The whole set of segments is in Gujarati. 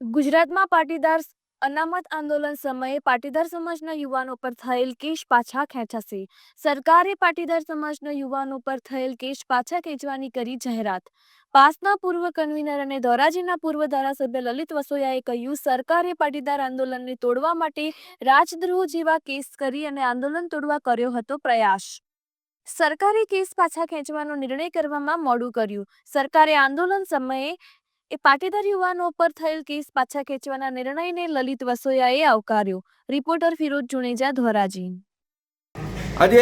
ગુજરાતમાં પાટીદાર અનામત આંદોલન સમયે પાટીદાર સમાજના યુવાનો પર થયેલ કેસ પાછા ખેંચાશે. સરકારે પાટીદાર સમાજના યુવાનો પર થયેલ કેસ પાછા ખેંચવાની કરી જાહેરાત. પાસના પૂર્વ કન્વીનર અને ધોરાજીના પૂર્વ ધારાસભ્ય લલિત વસોયાએ કહ્યું, સરકારે પાટીદાર આંદોલનને તોડવા માટે રાજદ્રોહ જેવા કેસ કરી અને આંદોલન તોડવા કર્યો હતો પ્રયાસ. સરકારે કેસ પાછા ખેંચવાનો નિર્ણય કરવામાં મોડું કર્યું. સરકારે આંદોલન સમયે એ પાટીદાર યુવાનો પર થયેલ કેસ પાછા ખેંચવાના નિર્ણયને લલિત વસોયાએ આવકાર્યો. રિપોર્ટર ફિરોજ જુનેજા, ધોરાજી. આજે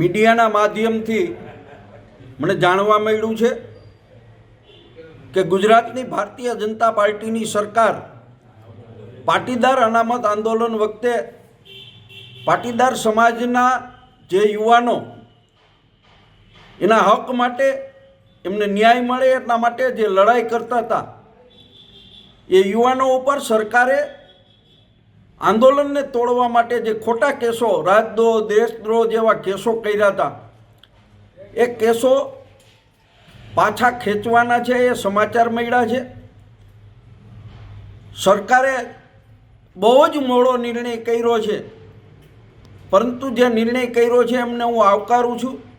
મીડિયાના માધ્યમથી મને જાણવા મળ્યું છે કે ગુજરાતની ભારતીય જનતા પાર્ટીની સરકાર પાટીદાર અનામત આંદોલન વખતે પાટીદાર સમાજના જે યુવાનો, એના હક માટે એમને ન્યાય મળે એટલા માટે જે લડાઈ કરતા હતા, એ યુવાનો ઉપર સરકારે આંદોલનને તોડવા માટે જે ખોટા કેસો, રાજદ્રોહ, દેશદ્રોહ જેવા કેસો કર્યા હતા, એ કેસો પાછા ખેંચવાના છે, એ સમાચાર મળ્યા છે. સરકારે બહુ જ મોડો નિર્ણય કર્યો છે. પરંતુ જે નિર્ણય કર્યો છે એમને હું આવકારું છું.